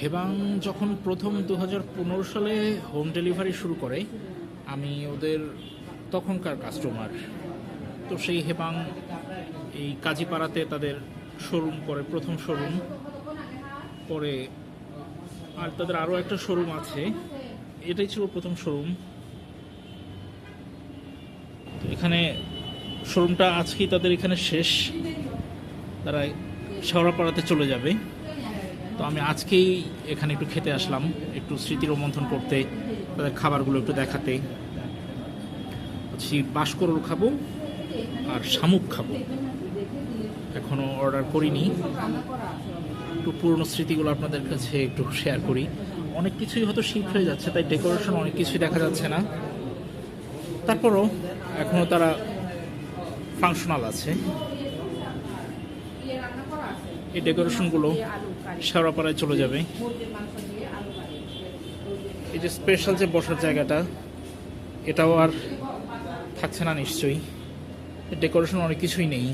হেবাং যখন প্রথম দু হাজার পনেরো সালে হোম ডেলিভারি শুরু করে, আমি ওদের তখনকার কাস্টমার তো সেই হেবাং এই কাজীপাড়াতে তাদের শোরুম করে প্রথম শোরুম পরে আর তাদের আরও একটা শোরুম আছে। এটাই ছিল প্রথম শোরুম তো এখানে শোরুমটা আজকেই তাদের এখানে শেষ। তারা শেওড়াপাড়াতে চলে যাবে। তো আমি আজকেই এখানে একটু খেতে আসলাম, একটু স্মৃতি রোমন্থন করতে, তাদের খাবারগুলো একটু দেখাতে। হচ্ছে বাসকরল খাব আর শামুক খাব। এখনও অর্ডার করিনি। একটু পুরনো স্মৃতিগুলো আপনাদের কাছে একটু শেয়ার করি। অনেক কিছুই হয়তো শিফট হয়ে যাচ্ছে, তাই ডেকোরেশন অনেক কিছুই দেখা যাচ্ছে না। তারপরও এখনও তারা ফাংশনাল আছে। এই ডেকোরেশনগুলো শেওড়াপাড়ায় চলে যাবে। এই যে স্পেশাল যে বসার জায়গাটা, এটাও আর থাকছে না নিশ্চয়ই। ডেকোরেশন অনেক কিছুই নেই।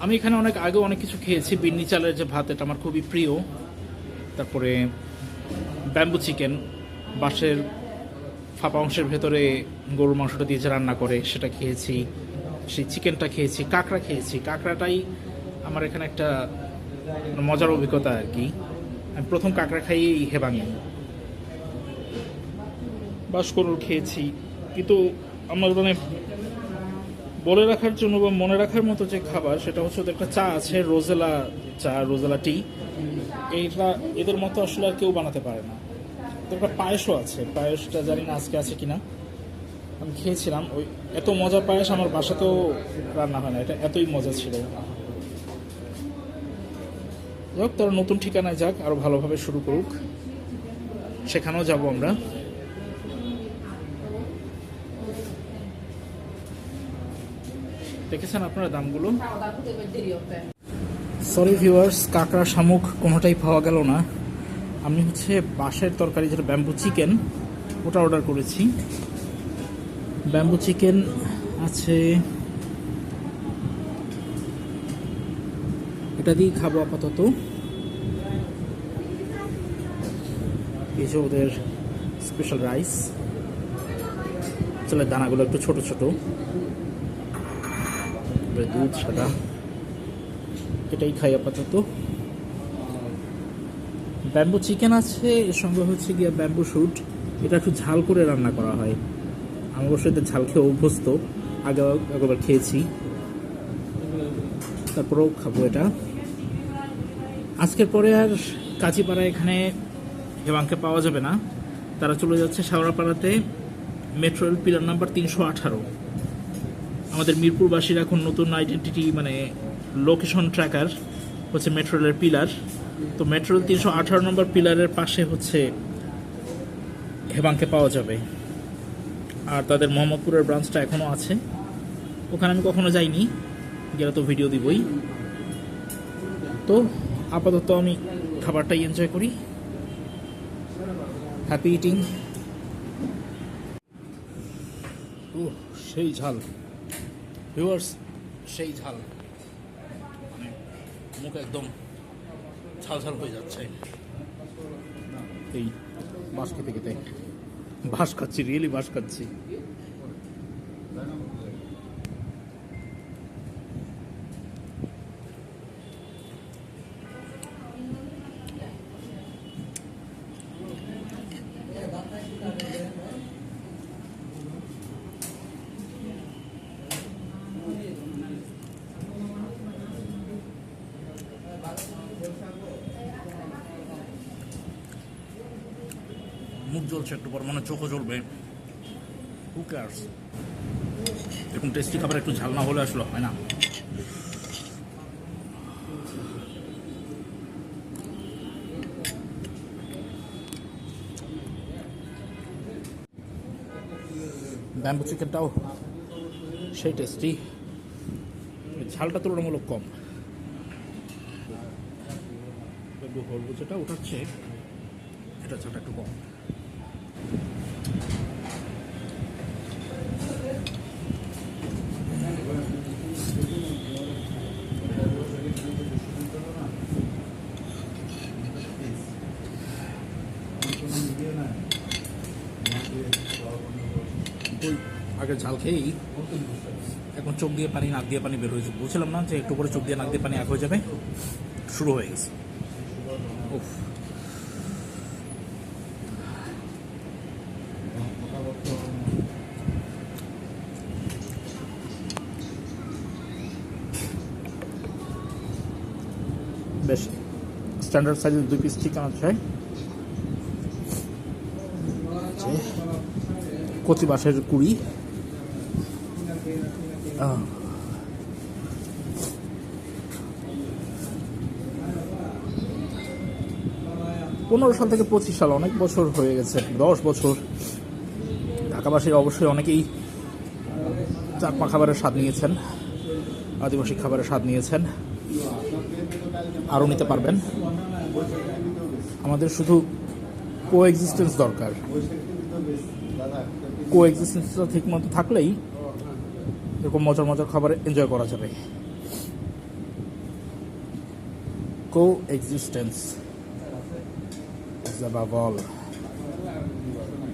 আমি এখানে অনেক আগে অনেক কিছু খেয়েছি। বিন্নি চালের যে ভাত, এটা আমার খুবই প্রিয়। তারপরে ব্যাম্বু চিকেন, বাঁশের ফাঁপা অংশের ভেতরে গরুর মাংসটা দিয়ে যে রান্না করে, সেটা খেয়েছি। সেই চিকেনটা খেয়েছি, কাঁকড়া খেয়েছি। কাঁকড়াটাই আমার এখানে একটা মজার অভিজ্ঞতা আর কি। আমি প্রথম কাঁকড়া খাই এই হেবাঙে বাসকরুল খেয়েছি। কিন্তু আমার মানে বলে রাখার জন্য বা মনে রাখার মতো যে খাবার, সেটা হচ্ছে ওদের একটা চা আছে, রোজেলা চা, রোজেলা টি। এইটা এদের মতো আসলে আর কেউ বানাতে পারে না। একটা পায়েসও আছে। পায়েসটা জানি না আজকে আছে কিনা। আমি খেয়েছিলাম। ওই এত মজা পায়েস আমার বাসাতেও রান্না হয় না। এটা এতই মজা ছিল। যাক তারা নতুন ঠিকানায় যাক, আরও ভালোভাবে শুরু করুক। সেখানেও যাব আমরা। দেখেছেন আপনারা দামগুলো? সরি ভিউয়ার্স কাঁকড়া শামুক কোনোটাই পাওয়া গেল না। আমি হচ্ছে বাঁশের তরকারি, যেটা ব্যাম্বু চিকেন ওটা অর্ডার করেছি। ব্যাম্বু চিকেন আছে। এটা দিয়েই খাব আপাতত। ওদের স্পেশাল রাইস চলে দানাগুলো একটু ছোট ছোট। দুধ, সাদা। এটাই খাই আপাতত। ব্যাম্বু চিকেন আছে, এর সঙ্গে হচ্ছে গিয়ে ব্যাম্বু শুট এটা একটু ঝাল করে রান্না করা হয়। আমি অবশ্যই এতে ঝাল খেয়ে অভ্যস্ত। আগে একবার খেয়েছি। তারপরেও খাব এটা। আজকের পরে আর কাঁচিপাড়া এখানে হেবাংকে পাওয়া যাবে না। তারা চলে যাচ্ছে শাওড়াপাড়াতে মেট্রো রেল পিলার নাম্বার তিনশো আঠারো। আমাদের মিরপুরবাসীর এখন নতুন আইডেন্টিটি মানে লোকেশন ট্র্যাকার হচ্ছে মেট্রো রেলের পিলার তো মেট্রো রেল তিনশো আঠারো নম্বর পিলারের পাশে হচ্ছে হেবাংকে পাওয়া যাবে। আর তাদের মোহাম্মদপুরের ব্রাঞ্চটা এখনও আছে। ওখানে আমি কখনো যাইনি। গেলে তো ভিডিও দিবই। তো আপাতত আমি খাবারটাই এনজয় করি। হ্যাপি ইটিং ও সেই ঝাল। ভিউয়ার্স সেই ঝাল। মুখ একদম ছালছাল হয়ে যাচ্ছে। এই বাস খেতে খেতে। বাস খাচ্ছি রিয়েলি বাস খাচ্ছি। মুখ জ্বলছে একটু পর মানে চোখও জ্বলবে। হু কেয়ার্স এরকম টেস্টি খাবার একটু ঝাল না হলে আসলে হয় না। ব্যাম্বু চিকেনটাও সেই টেস্টি ঝালটা তুলনামূলক কম। ব্যাম্বু হলবু যেটা ওটা হচ্ছে এটা ঝালটা একটু কম। ওই আগে ঝাল খেয়েই এখন চোখ দিয়ে পানি, নাক দিয়ে পানি বের হয়েছে। বলছিলাম না যে একটু করে চোখ দিয়ে নাক দিয়ে পানি এক হয়ে যাবে? শুরু হয়ে গেছে। বেশ। স্ট্যান্ডার্ড সাইজের দুই পিস চিকেন আছে। কচি বাঁশের কুড়ি। পনেরো সাল থেকে পঁচিশ সাল, অনেক বছর হয়ে গেছে, দশ বছর। ঢাকাবাসীর অবশ্যই অনেকেই চাকমা খাবারের স্বাদ নিয়েছেন, আদিবাসী খাবারের স্বাদ নিয়েছেন, আরও নিতে পারবেন। আমাদের শুধু কো এক্সিস্টেন্স দরকার। কো এক্সিস্টেন্সটা ঠিকমতো থাকলেই এরকম মজার মজার খাবার এনজয় করা যাবে। Coexistence is above all